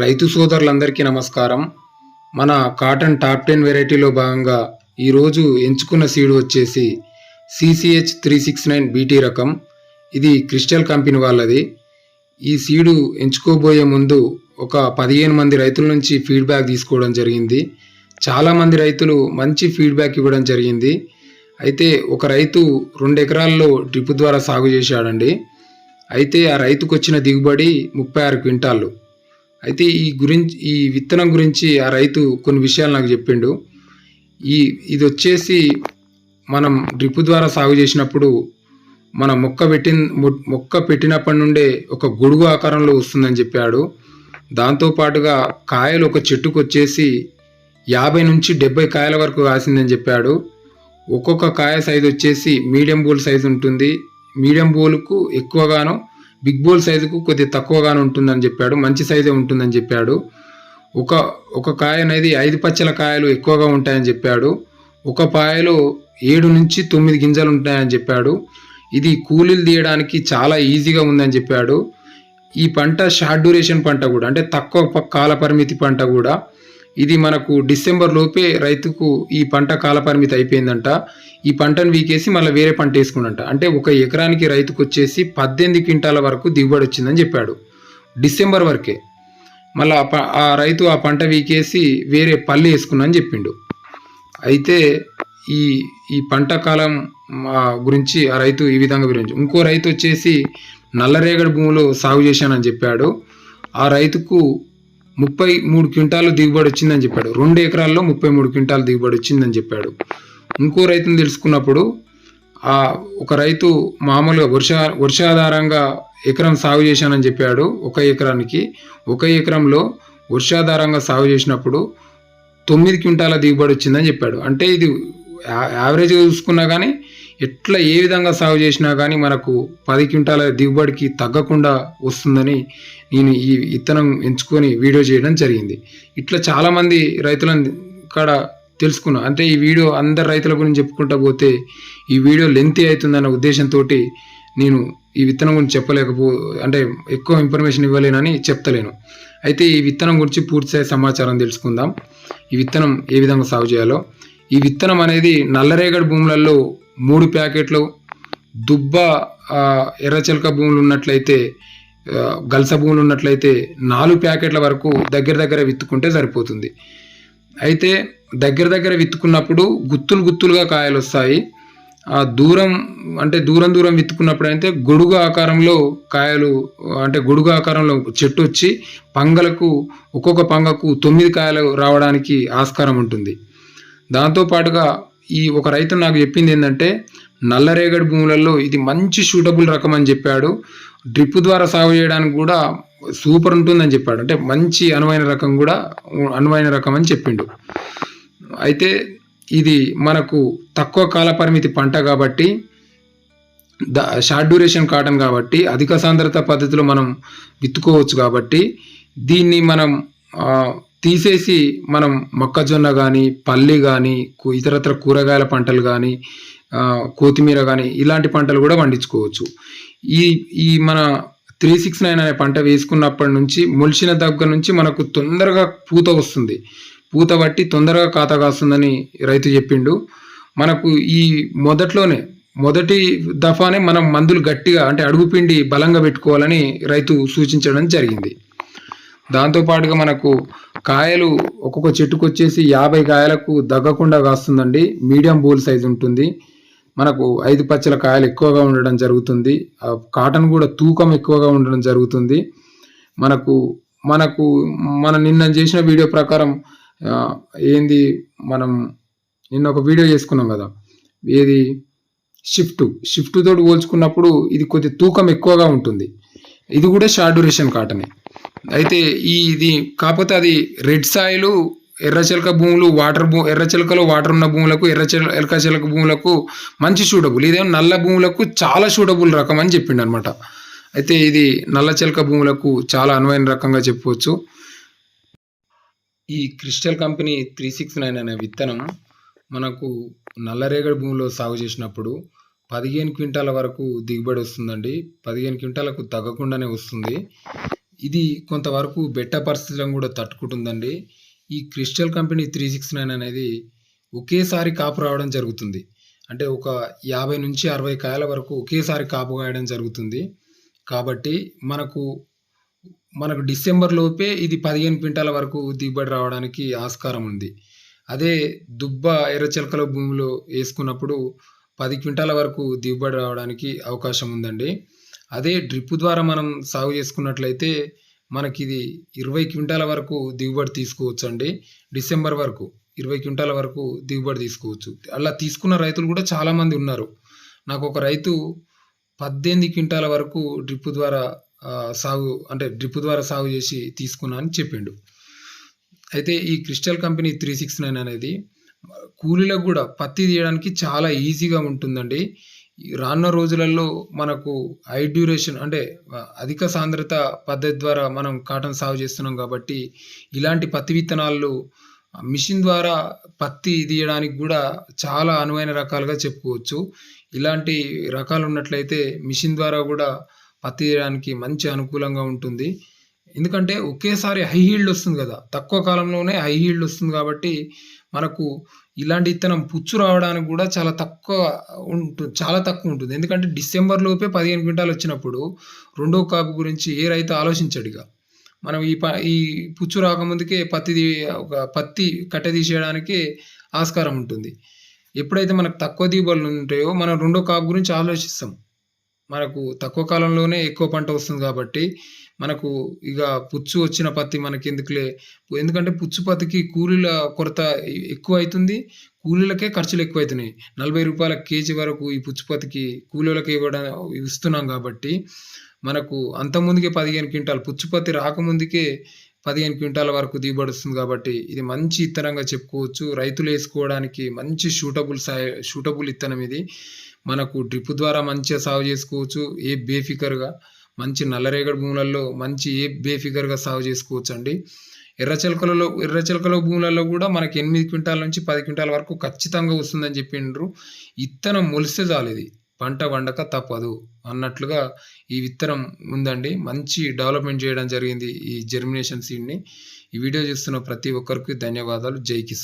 రైతు సోదరులందరికీ నమస్కారం. మన కాటన్ టాప్ టెన్ వెరైటీలో భాగంగా ఈరోజు ఎంచుకున్న సీడ్ వచ్చేసి CCH three six nine BT రకం. ఇది క్రిస్టల్ కంపెనీ వాళ్ళది. ఈ సీడు ఎంచుకోబోయే ముందు ఒక పదిహేను మంది రైతుల నుంచి ఫీడ్బ్యాక్ తీసుకోవడం జరిగింది. చాలామంది రైతులు మంచి ఫీడ్బ్యాక్ ఇవ్వడం జరిగింది. అయితే ఒక రైతు రెండు ఎకరాల్లో డ్రిప్ ద్వారా సాగు చేశాడండి. అయితే ఆ రైతుకు వచ్చిన దిగుబడి ముప్పై ఆరు క్వింటాళ్ళు అయితే ఈ గురించి ఈ విత్తనం గురించి ఆ రైతు కొన్ని విషయాలు నాకు చెప్పిండు. ఈ ఇది వచ్చేసి మనం డ్రిప్ ద్వారా సాగు చేసినప్పుడు మన మొక్క పెట్టిన మొ- మొక్క పెట్టినప్పటి నుండే ఒక గొడుగు ఆకారంలో వస్తుందని చెప్పాడు. దాంతోపాటుగా కాయలు ఒక చెట్టుకు వచ్చేసి యాభై నుంచి డెబ్బై కాయల వరకు కాసిందని చెప్పాడు. ఒక్కొక్క కాయ సైజు వచ్చేసి మీడియం బోల్ సైజు ఉంటుంది. మీడియం బోల్కు ఎక్కువగాను బిగ్ బోల్ సైజుకు కొద్దిగా తక్కువగానే ఉంటుందని చెప్పాడు మంచి సైజే ఉంటుందని చెప్పాడు. ఒక ఒక కాయ అనేది ఐదు పచ్చల కాయలు ఎక్కువగా ఉంటాయని చెప్పాడు. ఒక పాయలో ఏడు నుంచి తొమ్మిది గింజలు ఉంటాయని చెప్పాడు. ఇది కూలీలు తీయడానికి చాలా ఈజీగా ఉందని చెప్పాడు. ఈ పంట షార్ట్ డ్యూరేషన్ పంట కూడా అంటే తక్కువ ప- కాల పరిమితి పంట కూడా ఇది మనకు డిసెంబర్ లోపే రైతుకు ఈ పంట కాల పరిమితి అయిపోయిందంట. ఈ పంటను వీకేసి మళ్ళీ వేరే పంట వేసుకున్నంట అంటే ఒక ఎకరానికి రైతుకు వచ్చేసి పద్దెనిమిది క్వింటాల వరకు దిగుబడి వచ్చిందని చెప్పాడు. డిసెంబర్ వరకే. మళ్ళీ ఆ రైతు ఆ పంట వీకేసి వేరే పల్లి వేసుకున్నా అని చెప్పిండు. అయితే ఈ ఈ పంట కాలం గురించి ఆ రైతు ఈ విధంగా వివరించి ఇంకో రైతు వచ్చేసి నల్లరేగడి భూమిలో సాగు చేశానని చెప్పాడు. ఆ రైతుకు ముప్పై మూడు క్వింటాలు దిగుబడి వచ్చిందని చెప్పాడు. రెండు ఎకరాల్లో ముప్పై మూడు క్వింటాలు దిగుబడి వచ్చిందని చెప్పాడు. ఇంకో రైతుని తెలుసుకున్నప్పుడు ఆ ఒక రైతు మామూలుగా వర్ష వర్షాధారంగా ఎకరం సాగు చేశానని చెప్పాడు ఒక ఎకరానికి. ఒక ఎకరంలో వర్షాధారంగా సాగు చేసినప్పుడు తొమ్మిది క్వింటాల దిగుబడి వచ్చిందని చెప్పాడు. అంటే ఇది యావరేజ్గా చూసుకున్నా కానీ ఎట్లా ఏ విధంగా సాగు చేసినా కానీ మనకు పది క్వింటాల దిగుబడికి తగ్గకుండా వస్తుందని నేను ఈ విత్తనం ఎంచుకొని వీడియో చేయడం జరిగింది. ఇట్లా చాలామంది రైతులను కాడ తెలుసుకున్నా. అంటే ఈ వీడియో అందరు రైతుల గురించి చెప్పుకుంటా పోతే ఈ వీడియో లెంతీ అవుతుందన్న ఉద్దేశంతో నేను ఈ విత్తనం గురించి చెప్పలేకపో అంటే ఎక్కువ ఇన్ఫర్మేషన్ ఇవ్వలేనని చెప్తలేను. అయితే ఈ విత్తనం గురించి పూర్తిస్థాయి సమాచారం తెలుసుకుందాం. ఈ విత్తనం ఏ విధంగా సాగు చేయాలో. ఈ విత్తనం అనేది నల్లరేగడి భూములలో మూడు ప్యాకెట్లు దుబ్బ ఎర్రచిలక భూములు ఉన్నట్లయితే గల్స భూములు ఉన్నట్లయితే నాలుగు ప్యాకెట్ల వరకు దగ్గర దగ్గర విత్తుకుంటే సరిపోతుంది. అయితే దగ్గర దగ్గర విత్తుకున్నప్పుడు గుత్తులు గుత్తులుగా కాయలు వస్తాయి. ఆ దూరం అంటే దూరం దూరం విత్తుకున్నప్పుడు అయితే గొడుగు ఆకారంలో కాయలు అంటే గొడుగు ఆకారంలో చెట్టు వచ్చి పంగలకు ఒక్కొక్క పంగకు తొమ్మిది కాయలు రావడానికి ఆస్కారం ఉంటుంది. దాంతోపాటుగా ఈ ఒక రైతు నాకు చెప్పింది ఏంటంటే నల్లరేగడి భూములలో ఇది మంచి సూటబుల్ రకం అని చెప్పాడు. డ్రిప్ ద్వారా సాగు చేయడానికి కూడా సూపర్ ఉంటుందని చెప్పాడు. అంటే మంచి అనువైన రకం కూడా అనువైన రకం అని చెప్పిండు. అయితే ఇది మనకు తక్కువ కాల పరిమితి పంట కాబట్టి ద షార్ట్ డ్యూరేషన్ కాటన్ కాబట్టి అధిక సాంద్రత పద్ధతిలో మనం విత్తుకోవచ్చు కాబట్టి దీన్ని మనం తీసేసి మనం మొక్కజొన్న కానీ పల్లి కానీ ఇతరత్ర కూరగాయల పంటలు కానీ కొత్తిమీర కానీ ఇలాంటి పంటలు కూడా పండించుకోవచ్చు. ఈ ఈ మన త్రీ సిక్స్ నైన్ అనే పంట వేసుకున్నప్పటి నుంచి మొలిచిన దగ్గర నుంచి మనకు తొందరగా పూత వస్తుంది. పూత పట్టి తొందరగా ఖాతా కాస్తుందని రైతు చెప్పిండు. మనకు ఈ మొదట్లోనే మొదటి దఫానే మనం మందులు గట్టిగా అంటే అడుగుపిండి బలంగా పెట్టుకోవాలని రైతు సూచించడం జరిగింది. దాంతోపాటుగా మనకు కాయలు ఒక్కొక్క చెట్టుకు వచ్చేసి యాభై కాయలకు దగ్గకుండా కాస్తుందండి. మీడియం బోల్ సైజ్ ఉంటుంది. మనకు ఐదు పచ్చల కాయలు ఎక్కువగా ఉండడం జరుగుతుంది. ఆ కాటన్ కూడా తూకం ఎక్కువగా ఉండడం జరుగుతుంది. మనకు మనకు మన నిన్న చేసిన వీడియో ప్రకారం ఏంది మనం నిన్న ఒక వీడియో చేసుకున్నాం కదా. ఏది? షిఫ్ట్. షిఫ్ట్ తోటి పోల్చుకున్నప్పుడు ఇది కొద్ది తూకం ఎక్కువగా ఉంటుంది. ఇది కూడా షార్ట్ డ్యూరేషన్ కాటనే. అయితే ఈ ఇది కాకపోతే అది రెడ్ సాయిలు ఎర్రచిలక భూములు వాటర్ భూ ఎర్రచిలకలో వాటర్ ఉన్న భూములకు ఎర్రచిల ఎర్రచిలక భూములకు మంచి సూటబుల్ ఇదేమో నల్ల భూములకు చాలా సూటబుల్ రకం అని చెప్పిండు అనమాట అయితే ఇది నల్ల చిలక భూములకు చాలా అనువైన రకంగా చెప్పవచ్చు. ఈ Crystal company three six nine అనే విత్తనం మనకు నల్లరేగడి భూమిలో సాగు చేసినప్పుడు పదిహేను క్వింటాల వరకు దిగుబడి వస్తుందండి. పదిహేను క్వింటాలకు తగ్గకుండానే వస్తుంది. ఇది కొంతవరకు బెట్ట పరిస్థితులను కూడా తట్టుకుంటుందండి. ఈ Crystal company three six nine అనేది ఒకేసారి కాపు రావడం జరుగుతుంది. అంటే ఒక యాభై నుంచి అరవై కాయల వరకు ఒకేసారి కాపు కాయడం జరుగుతుంది. కాబట్టి మనకు మనకు డిసెంబర్ లోపే ఇది పదిహేను క్వింటాల వరకు దిగుబడి రావడానికి ఆస్కారం ఉంది. అదే దుబ్బ ఎర్రచిలకల భూమిలో వేసుకున్నప్పుడు పది క్వింటాల వరకు దిగుబడి రావడానికి అవకాశం ఉందండి. అదే డ్రిప్ ద్వారా మనం సాగు చేసుకున్నట్లయితే మనకి ఇది ఇరవై క్వింటాల వరకు దిగుబడి తీసుకోవచ్చు అండి డిసెంబర్ వరకు ఇరవై క్వింటాల వరకు దిగుబడి తీసుకోవచ్చు. అలా తీసుకున్న రైతులు కూడా చాలామంది ఉన్నారు. నాకు ఒక రైతు పద్దెనిమిది క్వింటాల వరకు డ్రిప్ ద్వారా సాగు అంటే డ్రిప్ ద్వారా సాగు చేసి తీసుకున్నా అని చెప్పిండు. అయితే ఈ Crystal company three six nine అనేది కూలీలకు కూడా పత్తి తీయడానికి చాలా ఈజీగా ఉంటుందండి. రానున్న రోజులలో మనకు హై డ్యూరేషన్ అంటే అధిక సాంద్రత పద్ధతి ద్వారా మనం కాటన్ సాగు చేస్తున్నాం కాబట్టి ఇలాంటి పత్తి విత్తనాలు మిషన్ ద్వారా పత్తి తీయడానికి కూడా చాలా అనువైన రకాలుగా చెప్పుకోవచ్చు. ఇలాంటి రకాలు ఉన్నట్లయితే మిషన్ ద్వారా కూడా పత్తి తీయడానికి మంచి అనుకూలంగా ఉంటుంది. ఎందుకంటే ఒకేసారి హై హీల్డ్ వస్తుంది కదా. తక్కువ కాలంలోనే హై హీల్డ్ వస్తుంది కాబట్టి మనకు ఇలాంటి ఇత్తనం పుచ్చు రావడానికి కూడా చాలా తక్కువ ఉంటుంది చాలా తక్కువ ఉంటుంది. ఎందుకంటే డిసెంబర్ లోపే పదిహేను క్వింటాలు వచ్చినప్పుడు రెండో కాపు గురించి ఏ రైతు ఆలోచించడుగా మనం ఈ ప ఈ పుచ్చు రాకముందుకే పత్తి ఒక పత్తి కట్టె తీసేయడానికి ఆస్కారం ఉంటుంది. ఎప్పుడైతే మనకు తక్కువ దిగుబడులు ఉంటాయో మనం రెండో కాపు గురించి ఆలోచిస్తాం. మనకు తక్కువ కాలంలోనే ఎక్కువ పంట వస్తుంది కాబట్టి మనకు ఇక పుచ్చు వచ్చిన పత్తి మనకి ఎందుకులే ఎందుకంటే పుచ్చు పత్తికి కూలీల కొరత ఎక్కువ అవుతుంది. కూలీలకే ఖర్చులు ఎక్కువ అవుతున్నాయి. నలభై రూపాయల కేజీ వరకు ఈ పుచ్చు పత్తికి కూలీలకు ఇవ్వడం ఇస్తున్నాం కాబట్టి మనకు అంత ముందుకే పదిహేను క్వింటాల్ పుచ్చు పత్తి రాకముందుకే పదిహేను క్వింటాల వరకు దిగుబడి వస్తుంది కాబట్టి ఇది మంచి ఇత్తనంగా చెప్పుకోవచ్చు. రైతులు వేసుకోవడానికి మంచి షూటబుల్ సాయి షూటబుల్ ఇత్తనం ఇది. మనకు డ్రిప్ ద్వారా మంచిగా సాగు చేసుకోవచ్చు ఏ బేఫికర్గా మంచి నల్లరేగడి భూములలో మంచి ఏ బేఫికర్గా సాగు చేసుకోవచ్చు అండి ఎర్రచిలకలలో ఎర్రచిలకల భూములలో కూడా మనకి ఎనిమిది క్వింటాల నుంచి పది క్వింటాల వరకు ఖచ్చితంగా వస్తుందని చెప్పిండ్రు. ఇత్తనం మొలిస్తే చాలు ఇది. పంట వండక తప్పదు అన్నట్లుగా ఈ విత్తనం ఉందండి. మంచి డెవలప్మెంట్ చేయడం జరిగింది ఈ జెర్మినేషన్ సీడ్ని ఈ వీడియో చూస్తున్న ప్రతి ఒక్కరికి ధన్యవాదాలు. జై కిసాన్.